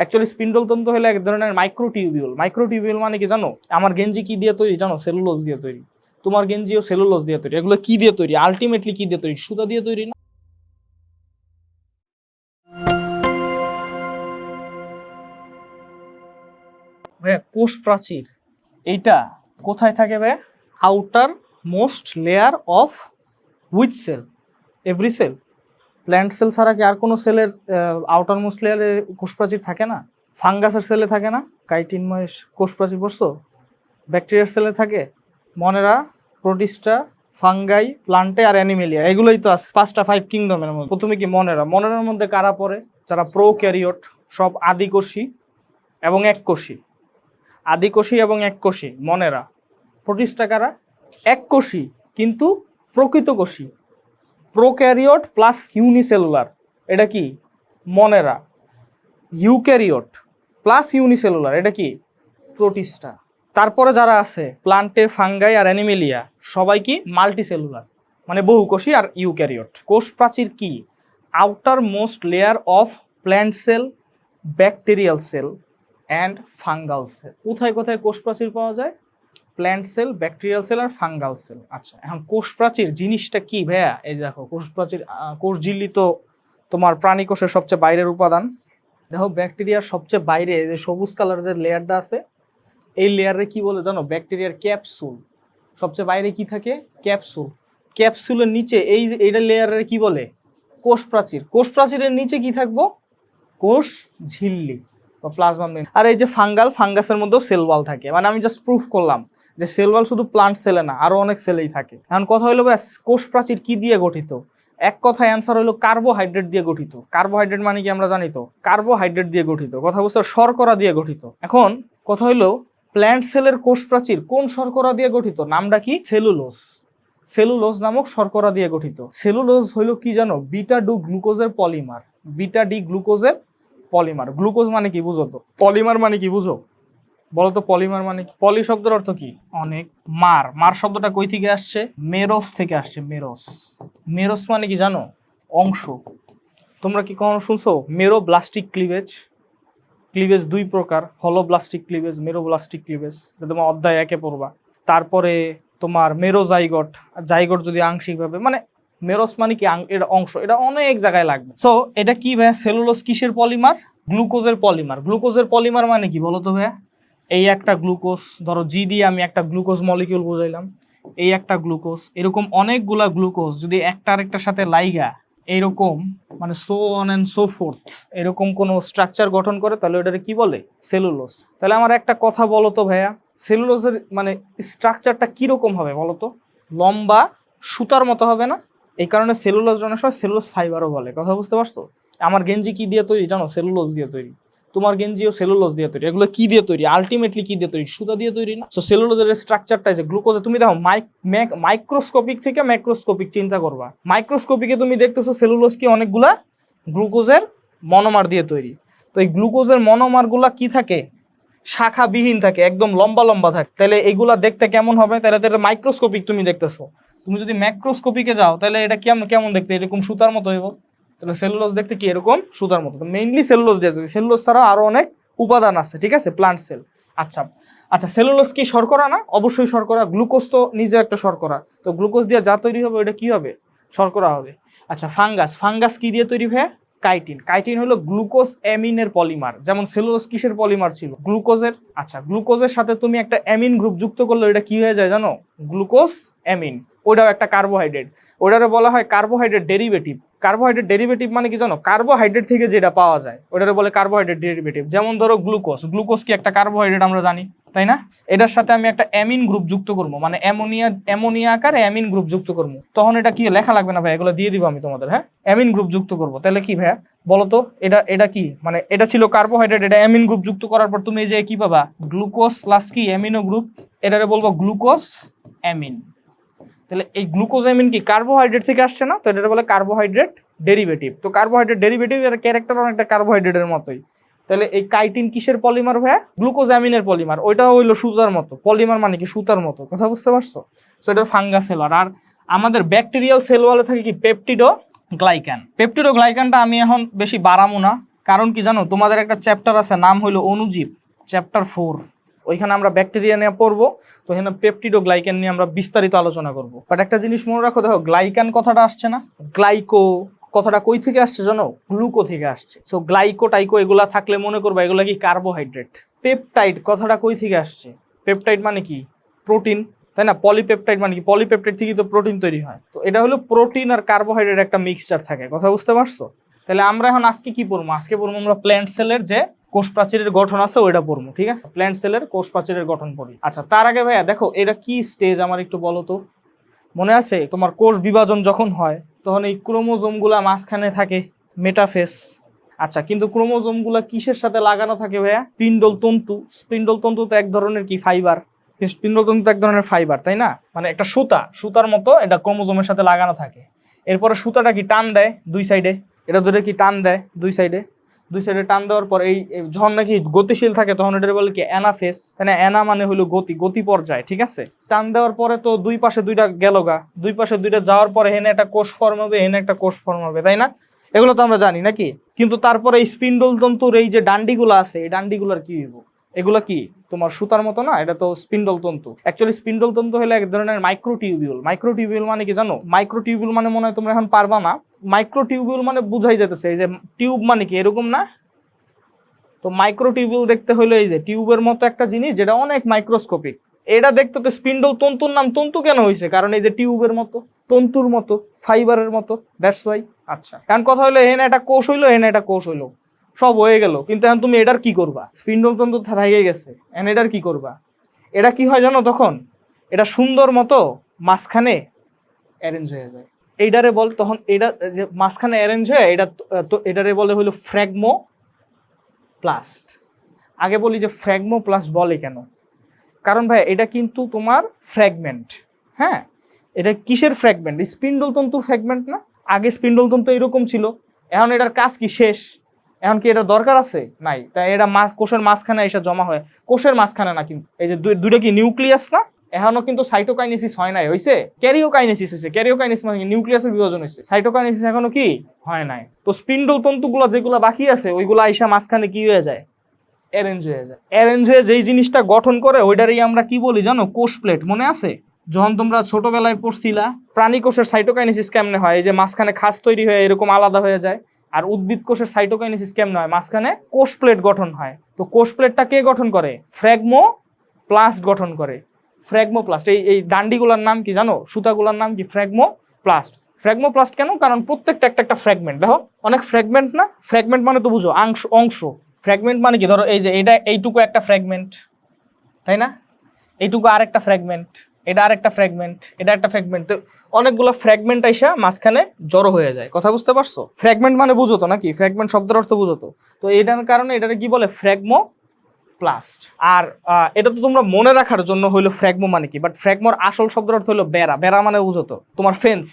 Actually spindle তন্তু হলো এক ধরনের মাইক্রোটিউবিউল মাইক্রোটিউবিউল মানে কি জানো? আমার গেঞ্জি কি দিয়ে তৈরি? জানো সেলুলোজ দিয়ে তৈরি। তোমার গেঞ্জিও সেলুলোজ দিয়ে তৈরি। এগুলো কি দিয়ে তৈরি? আলটিমেটলি কি দিয়ে তৈরি? সুতা দিয়ে তৈরি না? কোষ প্রাচীর এইটা কোথায় থাকে ভাইয়া? Outer most layer of which cell every cell plant cell ছাড়া কি আর কোনো সেলের আউটার মোস্ট লেয়ারে কোষ প্রাচীর থাকে না? ফাঙ্গাসের সেলে থাকে না? কাইটিন মহেশ কোষ প্রাচীর পড়ছো? ব্যাকটেরিয়ার সেলে থাকে? মনেরা প্রোটিস্টা ফাঙ্গাই প্লান্টে আর অ্যানিমেলিয়া এগুলোই তো আছে পাঁচটা ফাইভ কিংডমের মধ্যে। প্রথমে কি মনেরা? মনেরার মধ্যে কারা পড়ে? যারা প্রো ক্যারিওট সব আদিকোষী এবং এককোষী। আদিকোষী এবং এককোষী, মনেরা। প্রোটিস্টা কারা? এককোষী, কিন্তু প্রকৃতকোষী। প্রোক্যারিওট প্লাস ইউনিসেলুলার, এটা কি? মনেরা। ইউক্যারিওট প্লাস ইউনিসেলুলার, এটা কি? প্রোটিস্টা। তারপরে যারা আছে, প্লান্টে, ফাঙ্গাই আর অ্যানিমেলিয়া, সবাই কি? মাল্টিসেলুলার মানে বহুকোষী আর ইউক্যারিওট। কোষ প্রাচীর কি? Outer most layer of plant cell, bacterial cell, and fungal cell. কোথায় কোথায় কোষ প্রাচীর পাওয়া যায়? প্ল্যান্ট সেল ব্যাকটেরিয়াল সেল আর ফাঙ্গাল সেল আচ্ছা এখন কোষ প্রাচীর জিনিসটা কি ভাইয়া? এই দেখো কোষ প্রাচীর কোষ ঝিল্লি তো তোমার প্রাণী কোষের সবচেয়ে বাইরের উপাদান। দেখো ব্যাকটেরিয়ার সবচেয়ে বাইরে যে সবুজ কালার যে লেয়ারটা আছে, এই লেয়ারে কি বলে জানো? ব্যাকটেরিয়ার ক্যাপসুল সবচেয়ে বাইরে কি থাকে? ক্যাপসুল ক্যাপসুলের নিচে, এই এইটা লেয়ারের কি বলে? কোষ প্রাচীর কোষ প্রাচীরের নিচে কি থাকব? কোষ ঝিল্লি বা প্লাজমা আর এই যে ফাঙ্গাল ফাঙ্গাসের মধ্যেও সেল ওয়াল থাকে। মানে আমি জাস্ট প্রুফ করলাম। যে সেল ওয়াল শুধু প্লান্ট সেলে না আরও অনেক সেলেই থাকে। এখন কথা হলো ব্যাস কোষ প্রাচীর কি দিয়ে গঠিত? এক কথায় অ্যান্সার হলো কার্বোহাইড্রেট দিয়ে গঠিত। কার্বোহাইড্রেট মানে কি আমরা জানি তো? কার্বোহাইড্রেট দিয়ে গঠিত। কথা পারছ? শর্করা দিয়ে গঠিত। এখন কথা হলো প্ল্যান্ট সেলের কোষ প্রাচীর কোন শর্করা দিয়ে গঠিত? নামটা কি? সেলুলোস সেলুলোজ নামক শর্করা দিয়ে গঠিত। সেলুলোজ হলো কি জানো? বিটা ডু গ্লুকোজের পলিমার বিটা ডি গ্লুকোজের পলিমার গ্লুকোজ মানে কি বুঝো তো? পলিমার মানে কি বুঝো? বলো তো পলিমার মানে কি? পলি শব্দের অর্থ কি? অনেক। মার। মার শব্দটা কই থেকে আসছে? মেরস থেকে আসছে, মেরস। মেরস মানে কি জানো? অংশ। তোমরা কি কখনো শুনছো? মেরো ব্লাস্টিক ক্লিভেজ। ক্লিভেজ দুই প্রকার। Holoblastic cleavage, meroblastic cleavage. এটা তোমার অধ্যায় একে পড়বা। তারপরে তোমার মেরোজাইগট। জাইগট জাইগট যদি আংশিকভাবে মানে মেরোস মানে কি এটা অংশ? এটা অনেক জায়গায় লাগবে। সো এটা কি ভাইয়া? সেলুলোস কিসের পলিমার? গ্লুকোজের পলিমার। গ্লুকোজের পলিমার মানে কি বলো তো ভাইয়া? এই একটা গ্লুকোজ, ধরো জি দিয়ে আমি একটা গ্লুকোজ মলিকিউল বোঝাইলাম, এই একটা গ্লুকোজ, এরকম অনেকগুলা গ্লুকোজ যদি একটা আরেকটার সাথে লাইগা, এইরকম মানে so on and so forth এরকম কোনো স্ট্রাকচার গঠন করে, তাহলে ওটাকে কি বলে? সেলুলোস তাহলে আমার একটা কথা বলো তো ভাইয়া সেলুলোসের মানে স্ট্রাকচারটা কীরকম হবে বলো তো? লম্বা, সুতার মতো হবে না? এই কারণে সেলুলোজ অনেক সময় সেলুলোজ ফাইবারও বলে, কথা বুঝতে পারছ? আমার গেঞ্জি কি দিয়ে তৈরি জানো? সেলুলোস দিয়ে তৈরি। তোমার গেঞ্জিও সেলুলোজ দিয়ে তৈরি। এগুলো কি দিয়ে তৈরি? আলটিমেটলি কি দিয়ে তৈরি? সুতা দিয়ে তৈরি না? সো সেলুলোজের স্ট্রাকচারটা যে গ্লুকোজে তুমি দেখো মাইক্রোস্কোপিক থেকে ম্যাক্রোস্কোপিক চিন্তা করবা। মাইক্রোস্কোপিকে তুমি দেখতেছো সেলুলোজ কি অনেকগুলা? গ্লুকোজের মনোমার দিয়ে তৈরি। তো এই গ্লুকোজের মনোমারগুলা কি থাকে? শাখাবিহীন থাকে, একদম লম্বা লম্বা থাকে। তাহলে এগুলা দেখতে কেমন হবে? তাহলে তো এটা মাইক্রোস্কোপিক তুমি দেখতেছো। তুমি যদি ম্যাক্রোস্কোপিকে যাও, তাহলে এটা কেমন কেমন দেখতে? এরকম সুতার মতো হইব। তাহলে সেলুলোজ দেখতে কি এরকম? সুতার মতো। মেইনলি সেলুলোজ দিয়ে সেলুলোজ ছাড়া আরও অনেক উপাদান আছে, ঠিক আছে? প্লান্ট সেল আচ্ছা আচ্ছা সেলুলোজ কি শর্করা না? অবশ্যই শর্করা গ্লুকোজ তো নিজে একটা শর্করা। তো গ্লুকোজ দিয়ে যা তৈরি হবে ওটা কি হবে? শর্করা হবে। আচ্ছা ফাঙ্গাস ফাঙ্গাস কি দিয়ে তৈরি হয়? কাইটিন কাইটিন হলো গ্লুকোজ অ্যামিনের পলিমার যেমন সেলুলোজ কিসের পলিমার ছিল? গ্লুকোজের আচ্ছা গ্লুকোজের সাথে তুমি একটা অ্যামিন গ্রুপ যুক্ত করলে এটা কি হয়ে যায় জানো? গ্লুকোজ অ্যামিন ওটাও একটা কার্বোহাইড্রেট ওটারে বলা হয় কার্বোহাইড্রেট ডেরিভেটিভ কার্বোহাইড্রেট ডেরিভেটিভ মানে কি জানো? কার্বোহাইড্রেট থেকে যেটা পাওয়া যায়, ওটারে বলে কার্বোহাইড্রেট ডেরিভেটিভ যেমন ধরো গ্লুকোজ গ্লুকোজ কি একটা কার্বোহাইড্রেট আমরা জানি, তাই না? এটার সাথে আমি একটা অ্যামিন গ্রুপ যুক্ত করব মানে অ্যামোনিয়া অ্যামোনিয়া আকারে অ্যামিন গ্রুপ যুক্ত করব। তখন এটা কি, লেখা লাগবে না ভাই? এগুলো দিয়ে দিব আমি তোমাদের হ্যাঁ? অ্যামিন গ্রুপ যুক্ত করব। তাহলে কি ভাইয়া? বলো তো, এটা এটা কি? মানে এটা ছিল কার্বোহাইড্রেট এটা অ্যামিন গ্রুপ যুক্ত করার পর তুমি এই যে কি পাবা? গ্লুকোজ প্লাস কি? অ্যামিনো গ্রুপ এটারে বলব গ্লুকোজ অ্যামিন তাহলে এই গ্লুকোজ অ্যামিন কি কার্বোহাইড্রেট থেকে আসছে না? তো এটা বলে কার্বোহাইড্রেট ডেরিভেটিভ তো কার্বোহাইড্রেট ডেরিভেটিভ এর ক্যারেক্টার অনেকটা কার্বোহাইড্রেটের মতোই। তাহলে এই কাইটিন কিসের পলিমার ভাইয়া? গ্লুকোজ অ্যামিনের পলিমার ওইটাও হইল সুতার মতো। পলিমার মানে কি? সুতার মতো। কথা বুঝতে পারছ? সো এটা ফাঙ্গাস সেলর আর আমাদের ব্যাকটেরিয়াল সেল ওয়ালে থাকে কি? পেপটিডো গ্লাইকান পেপটিডো গ্লাইকানটা আমি এখন বেশি বাড়ামো না। কারণ কি জানো? তোমাদের একটা চ্যাপ্টার আছে, নাম হলো অনুজীব। চ্যাপ্টার ফোর ওইখানে আমরা ব্যাকটেরিয়া নিয়ে পড়ব, তো এখানে পেপটিড ও গ্লাইকেন নিয়ে আমরা বিস্তারিত আলোচনা করব। বাট একটা জিনিস মনে রাখো, দেখো গ্লাইকান কথাটা আসছে না? গ্লাইকো কথাটা কই থেকে আসছে জানো? গ্লুকো থেকে আসছে। সো গ্লাইকো টাইকো এগুলা থাকলে মনে করবা এগুলা কি কার্বোহাইড্রেট পেপটাইড কথাটা কই থেকে আসছে? পেপটাইড মানে কি? প্রোটিন তাই না? পলিপেপটাইড মানে কি? পলিপেপটাইড থেকে তো প্রোটিন তৈরি হয়। তো এটা হলো প্রোটিন আর কার্বোহাইড্রেট একটা মিক্সচার থাকে। কথা বুঝতে পারছ? তাহলে আমরা এখন আজকে কি পড়ব? আজকে পড়ব আমরা প্ল্যান্ট সেলের যে কোষ প্রাচীরের গঠন আছে, ওইটা পড়ব, ঠিক আছে? প্ল্যান্ট সেলের কোষ প্রাচীরের গঠন পড়ি। আচ্ছা তার আগে ভাইয়া, দেখো, এটা কি স্টেজ আমার একটু বলো তো? মনে আছে? তোমার কোষ বিভাজন যখন হয়, তখন এই ক্রোমোজোমগুলা মাঝখানে থাকে মেটাফেস আচ্ছা কিন্তু ক্রোমোজোমগুলা কিসের সাথে লাগানো থাকে ভাইয়া? স্পিন্ডল তন্তু। স্পিন্ডল তন্তু তো এক ধরনের কি ফাইবার স্পিন্ডল তন্তু এক ধরনের ফাইবার তাই না? মানে একটা সুতা, সুতার মতো এটা ক্রোমোজোমের সাথে লাগানো থাকে। এরপরে সুতাটা কি টান দেয় দুই সাইডে এটা ধরে কি টান দেয় দুই সাইডে দুই সাইডে টান দেওয়ার পর এই যখন নাকি গতিশীল থাকে, তখন এটা বলে কি অ্যানাফেস। তাই না অ্যানা মানে হলো গতি গতি পর্যায়, ঠিক আছে? টান দেওয়ার পরে তো দুই পাশে দুইটা গেল গা। দুই পাশে দুইটা যাওয়ার পরে হেনে একটা কোষ ফর্ম হবে হেনে একটা কোষ ফর্ম হবে, তাই না? এগুলো তো আমরা জানি, নাকি? কিন্তু তারপরে এই স্পিন্ডল তন্তুর এই যে ডান্ডিগুলো আছে, এই ডান্ডিগুলোর কি হইব? এগুলো কি? তোমার সুতার মতো না? এটা তো স্পিন্ডল তন্তু। অ্যাকচুয়ালি স্পিন্ডল তন্তু হলো এক ধরনের মাইক্রো মাইক্রোটিউবিউল মাইক্রোটিউবিউল মানে কি জানো? মাইক্রোটিউবিউল মানে মনে হয় তোমরা এখন পারবা না। মাইক্রোটিউবিউল মানে বুঝাই যেতেছে এই যে টিউব মানে কি? এরকম না? তো মাইক্রোটিউবিউল দেখতে হলো এই যে টিউবের মতো একটা জিনিস যেটা অনেক মাইক্রোস্কোপিক এটা দেখতে তো স্পিন্ডল তন্তুর নাম তন্তু কেন হয়েছে কারণ এই যে টিউবের মতো, তন্তুর মতো ফাইবারের মতো দ্যাটস ওয়াই আচ্ছা কারণ কথা হলো এখানে একটা কোষ হইল এখানে একটা কোষ হইল। সব হয়ে গেল। কিন্তু এখন তুমি এটার কি করবা? স্পিন্ডল তন্তু থাকে গেছে। এখন এটার কি করবা? এটা কি হয় জানো তখন? এটা সুন্দর মতো মাঝখানে অ্যারেঞ্জ হয়ে যায়। এইটারে বল তখন এটা যে মাঝখানে অ্যারেঞ্জ হয়ে এটা তো- এটারে বলে হলো ফ্র্যাগমো প্লাস্ট। আগে বলি যে ফ্র্যাগমো প্লাস্ট বলে কেন? কারণ ভাই, এটা কিন্তু তোমার ফ্র্যাগমেন্ট। হ্যাঁ? এটা কিসের ফ্র্যাগমেন্ট? স্পিন্ডল তন্তুর ফ্র্যাগমেন্ট না? আগে স্পিন্ডল তন্তু এরকম ছিল। এখন এটার কাজ কি? শেষ। এখন কি এটা দরকার আছে? নাই। তাই এটা মাছ, কোষের মাঝখানে এসে জমা হয়। কোষের মাঝখানে না কিন্তু। এই যে দুই- দুইটা কি নিউক্লিয়াস না? এখনও কিন্তু সাইটোকাইনেসিস হয় নাই, হইছে? ক্যারিওকাইনেসিস হয়েছে ক্যারিওকাইনেসিস মানে নিউক্লিয়াসের বিভাজন হয়েছে সাইটোকাইনেসিস এখনও কি হয় নাই। তো স্পিন্ডল তন্তুগুলো যেগুলো বাকি আছে, ওইগুলো আইসা মাঝখানে কি হয়ে যায়? অ্যারেঞ্জ হয়ে যায়। অ্যারেঞ্জ হয়ে যেই জিনিসটা গঠন করে, ওইটারই আমরা কি বলি জানো? কোষ প্লেট মনে আছে? যখন তোমরা ছোটবেলায় পড়ছিলা প্রাণী কোষের সাইটোকাইনেসিস কেমনে হয়? এই যে মাঝখানে খাস তৈরি হয়ে এরকম আলাদা হয়ে যায়। আর উদ্ভিদ কোষের সাইটোকাইনেসিস কেমনে হয়? মাঝখানে কোষ প্লেট গঠন হয়। তো কোষ প্লেটটা কে গঠন করে? ফ্র্যাগমো প্লাস্ট গঠন করে। ফ্র্যাগমো প্লাস্ট এই এই ডান্ডিগুলোর নাম কি জানো? সুতাগুলোর নাম কি? ফ্র্যাগমো প্লাস্ট ফ্র্যাগমো প্লাস্ট কেন? কারণ প্রত্যেকটা একটা একটা ফ্র্যাগমেন্ট দেখো, অনেক ফ্র্যাগমেন্ট না? ফ্র্যাগমেন্ট মানে তো বুঝো অংশ অংশ। ফ্র্যাগমেন্ট মানে কি? ধরো এই যে এটা এইটুকু একটা ফ্র্যাগমেন্ট তাই না? এইটুকু আর একটা ফ্র্যাগমেন্ট এটা আর একটা ফ্র্যাগমেন্ট এটা একটা ফ্র্যাগমেন্ট তো অনেকগুলো ফ্র্যাগমেন্ট আইসা মাঝখানে জড়ো হয়ে যায়। কথা বুঝতে পারছ? ফ্র্যাগমেন্ট মানে বুঝো তো নাকি? ফ্র্যাগমেন্ট শব্দের অর্থ বুঝো তো তো এটার কারণে এটাকে কি বলে? ফ্র্যাগমো প্লাস্ট আর এটা তো তোমরা মনে রাখার জন্য হইল ফ্র্যাগমো মানে কি? বাট ফ্র্যাগমোর আসল শব্দের অর্থ হলো বেড়া। বেড়া মানে বুঝো তো তোমার ফেন্স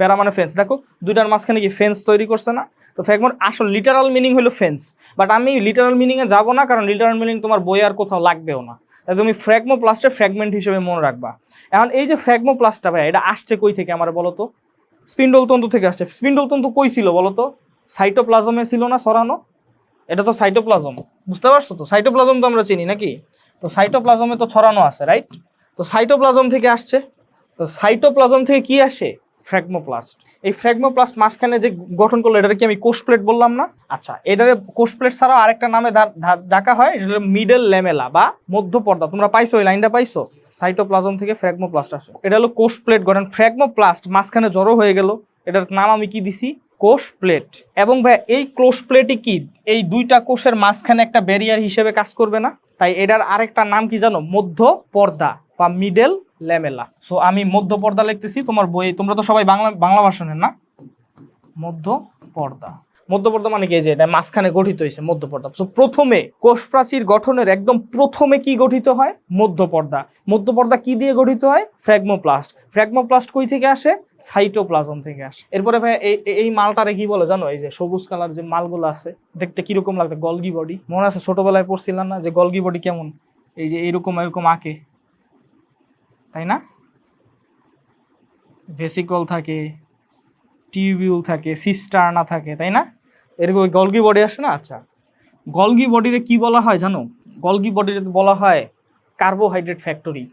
বেড়া মানে ফেন্স দেখো, দুইটার মাঝখানে কি ফেন্স তৈরি করছে না? তো ফ্র্যাগমোর আসল লিটারাল মিনিং হলো ফেন্স বাট আমি লিটারাল মিনিংয়ে যাব না, কারণ লিটারাল মিনিং তোমার বই আর কোথাও লাগবেও না। তাই তুমি ফ্র্যাগমো প্লাস্টের ফ্র্যাগমেন্ট হিসেবে মনে রাখবা। এখন এই যে ফ্র্যাগমো প্লাস্টটা ভাই এটা আসছে কই থেকে আমার বলো তো? স্পিন্ডল তন্তু থেকে আসছে। স্পিন্ডল তন্তু কই ছিল বলো তো? সাইটোপ্লাজমে ছিল না সরানো? এটা তো সাইটোপ্লাজম বুঝতে পারছ তো? সাইটোপ্লাজম তো আমরা চিনি নাকি? তো সাইটোপ্লাজমে তো ছড়ানো আছে রাইট তো সাইটোপ্লাজম থেকে আসছে। তো সাইটোপ্লাজম থেকে কি আসে? ফ্র্যাগমোপ্লাস্ট। এই ফ্র্যাগমোপ্লাস্ট মাঝখানে যে গঠন করল, এটাকে কি আমি কোষ প্লেট বললাম না? আচ্ছা এটারে কোষ প্লেট ছাড়াও আরেকটা নামে ডাকা হয় এটা মিডল ল্যামেলা বা মধ্য পর্দা তোমরা পাইছো এই লাইনটা, পাইছো? সাইটোপ্লাজম থেকে ফ্র্যাগমোপ্লাস্ট আসে। এটা হলো কোষ প্লেট গঠন। ফ্র্যাগমোপ্লাস্ট মাঝখানে জড়ো হয়ে গেল। এটার নাম আমি কি দিছি? কোষ প্লেট এবং ভাই, এই কোষ প্লেটই কি? এই দুইটা কোষের মাঝখানে একটা ব্যারিয়ার হিসেবে কাজ করবে না? তাই এটার আরেকটা নাম কি জানো? মধ্য পর্দা বা মিডেল ল্যামেলা সো আমি মধ্য পর্দা লিখতেছি তোমার বই তোমরা তো সবাই বাংলা বাংলা ভার্সনের না? মধ্য পর্দা। মধ্য পর্দা মানে কি? যে এটা মাঝখানে গঠিত হয়েছে মধ্য পর্দা। So, প্রথমে কোষ প্রাচীর গঠনের একদম প্রথমে কি গঠিত হয়? মধ্য পর্দা। মধ্য পর্দা কি দিয়ে গঠিত হয়? ফ্র্যাগমোপ্লাস্ট ফ্র্যাগমোপ্লাস্ট কই থেকে আসে? সাইটোপ্লাজম থেকে আসে। এরপরে ভাই এই এই- এই মালটারে কি বলে জানো? এই যে সবুজ কালার যে মালগুলো আছে দেখতে কীরকম লাগতো? গলগি বডি মনে আছে ছোটবেলায় পড়ছিলাম না যে গলগি বডি কেমন? এই যে এরকম এরকম আঁকে। তাই না? ভেসিকল থাকে টিউবিউল থাকে সিস্টার্না থাকে, তাই না? এরকম ওই গলগি বডি আসে না? আচ্ছা। গলগি বডিরে কি বলা হয় জানো? গলগি বডিরে বলা হয় কার্বোহাইড্রেট ফ্যাক্টরি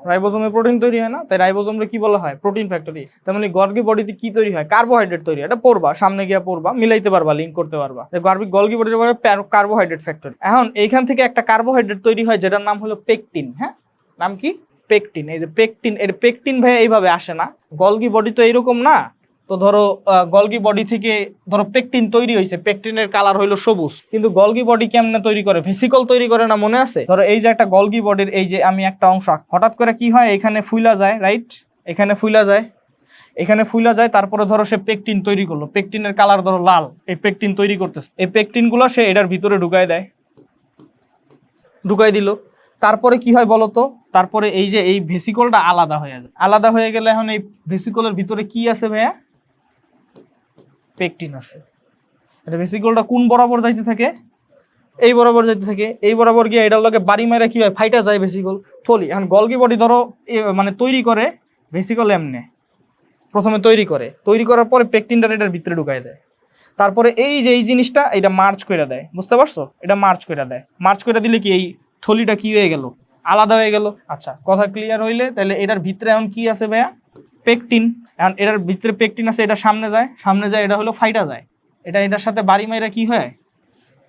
রাইবোজোমে প্রোটিন তৈরি হয় না? তাই রাইবোজোমরে কি বলা হয়? প্রোটিন ফ্যাক্টরি তেমনি মানে গলগি বডিতে কি তৈরি হয়? কার্বোহাইড্রেট তৈরি এটা পড়বা, সামনে গিয়ে পড়বা, মিলাইতে পারবা লিঙ্ক করতে পারবা। গর্বিক গলগি বডির বলে কার্বোহাইড্রেট ফ্যাক্টরি এখন এইখান থেকে একটা কার্বোহাইড্রেট তৈরি হয়, যেটার নাম হলো পেকটিন হ্যাঁ? নাম কি? পেকটিন এই যে পেকটিন এর পেকটিন ভাই এইভাবে আসে না। গলগি বডি তো এইরকম না। তো ধরো গলগি বডি থেকে ধরো পেকটিন তৈরি হয়েছে পেকটিনের কালার হইল সবুজ। কিন্তু গলগি বডি কেমনে তৈরি করে? ভেসিকল তৈরি করে না মনে আছে? ধরো এই যে একটা গলগি বডির এই যে আমি একটা অংশ হঠাৎ করে কি হয়? এখানে ফুইলা যায় রাইট এখানে ফুইলা যায়। এখানে ফুইলা যায়, তারপরে ধরো সে পেকটিন তৈরি করল। পেকটিনের কালার ধরো লাল। এই পেকটিন তৈরি করতেছে। এই পেকটিনগুলো সে এটার ভিতরে ঢুকায় দেয়। ঢুকাই দিল। তারপরে কি হয় বলতো তারপরে এই যে এই ভেসিকলটা আলাদা হয়ে যায়। আলাদা হয়ে গেলে এখন এই ভেসিকলের ভিতরে কি আছে ভাইয়া? পেকটিন আছে। এটা ভেসিকলটা কোন বরাবর যাইতে থাকে? এই বরাবর যাইতে থাকে। এই বরাবর গিয়ে এটার লগে বাড়ি মারা কি হয়? ফাইটা যায় ভেসিকল। থলি, এখন গলগি বডি ধরো মানে তৈরি করে ভেসিকল এমনে। প্রথমে তৈরি করে। তৈরি করার পরে পেকটিনটা এটার ভিতরে ঢুকাই দেয়। তারপরে এই যে এই জিনিসটা এটা মার্চ করে দেয়। বুঝতে পারছ? এটা মার্চ করে দেয়। মার্চ করে দিলে কি এই থলিটা কি হয়ে গেল? আলাদা হয়ে গেল। আচ্ছা কথা ক্লিয়ার হইলে তাহলে এটার ভিতরে এখন কি আছে ভাইয়া? পেকটিন এখন এটার ভিতরে পেকটিন আছে এটা সামনে যায়। সামনে যায় এটা হলো ফাইটা যায়। এটা এটার সাথে বাড়ি মাইরা কি হয়?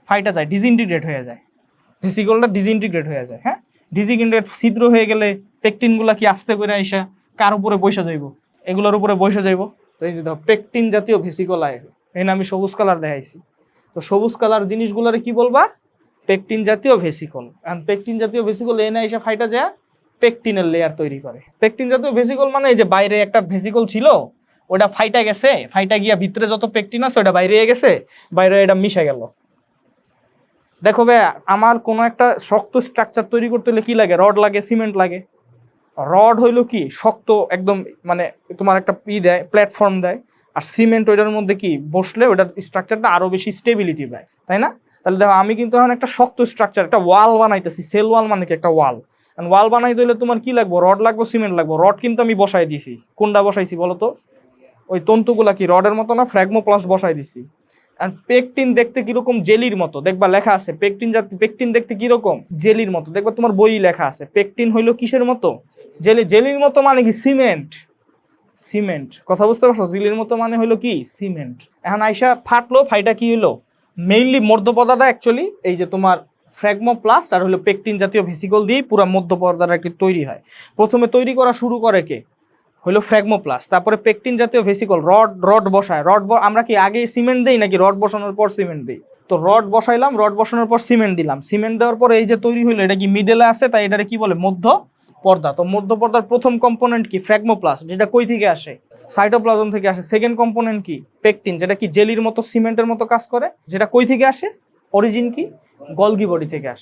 ফাইটা যায় ডিসইন্টিগ্রেট হয়ে যায়। ভেসিকলটা ডিসইন্টিগ্রেট হয়ে যায় হ্যাঁ? ডিসইন্টিগ্রেট ছিদ্র হয়ে গেলে পেকটিনগুলা কি আস্তে করে আইসা কার উপরে বসে যাইব? এগুলোর উপরে বসে যাইব। তো এই যে দেখো পেকটিন জাতীয় ভেসিকল আয়। এখানে আমি সবুজ কালার দেখাইছি। তো সবুজ কালার জিনিসগুলোরে কি বলবা? পেকটিন জাতীয় ভেসিকল। এখন পেকটিন জাতীয় ভেসিকল এনে এসে ফাইটা যায় পেকটিনের লেয়ার তৈরি করে। পেকটিন জাতীয় ভেসিকল মানে এই যে বাইরে একটা ভেসিকল ছিল ওটা ফাইটা গেছে ফাইটা গিয়া ভিতরে যত পেকটিন আছে ওটা বাইরে গেছে বাইরে এটা মিশে গেল। দেখো ভাই আমার কোনো একটা শক্ত স্ট্রাকচার তৈরি করতে হলে কি লাগে? রড লাগে সিমেন্ট লাগে। রড হইল কি? শক্ত একদম মানে তোমার একটা ই দেয় প্ল্যাটফর্ম দেয়। আর সিমেন্ট ওইটার মধ্যে কি? বসলে ওটার স্ট্রাকচারটা আরও বেশি স্টেবিলিটি পায় তাই না? তাহলে দেখো, আমি কিন্তু এখন একটা শক্ত স্ট্রাকচার একটা ওয়াল বানাইতেছি সেল ওয়াল মানে কি? একটা ওয়াল ওয়াল বানাইতে হলে তোমার কি লাগবে? রড লাগবে সিমেন্ট লাগবে। রড কিন্তু আমি বসাই দিছি। কোনটা বসাইছি বলো তো? ওই তন্তুগুলা কি? রডের মতো না? ফ্র্যাগমোপ্লাস্ট বসাই দিছি। আর পেকটিন দেখতে কীরকম? জেলির মতো। দেখবা লেখা আছে পেকটিন জাতি পেকটিন দেখতে কীরকম? জেলির মতো। দেখবা তোমার বই লেখা আছে। পেকটিন হইল কিসের মতো? জেলি, জেলির মতো মানে কি? সিমেন্ট সিমেন্ট কথা বুঝতে পারছ? জেলির মতো মানে হইল কি? সিমেন্ট এখন আইসা ফাটলো, ফাইটা কি হইল? মেইনলি মধ্যপদাটা অ্যাকচুয়ালি এই যে তোমার ফ্র্যাগমোপ্লাস্ট আর হলো পেকটিন জাতীয় ভেসিকল দিয়েই পুরো মধ্যপর্দাটা একটি তৈরি হয়। প্রথমে তৈরি করা শুরু করে কে? হলো ফ্র্যাগমোপ্লাস্ট তারপরে পেকটিন জাতীয় ভেসিকল রড রড বসায়। রড আমরা কি আগে সিমেন্ট দেই নাকি রড বসানোর পর সিমেন্ট দিই? তো রড বসাইলাম রড বসানোর পর সিমেন্ট দিলাম। সিমেন্ট দেওয়ার পর এই যে তৈরি হলো এটা কি মিডলে আছে? তাই এটারে কি বলে? মধ্য পর্দা। তো মধ্য পর্দার প্রথম কম্পোনেন্ট কি? ফ্র্যাগমোপ্লাস্ট যেটা কই থেকে আসে? সাইটোপ্লাজম থেকে আসে। সেকেন্ড কম্পোনেন্ট কি? পেকটিন যেটা কি জেলির মতো সিমেন্টের মতো কাজ করে? যেটা কই থেকে আসে? অরিজিন কি? গলগি বডি থেকে আসে।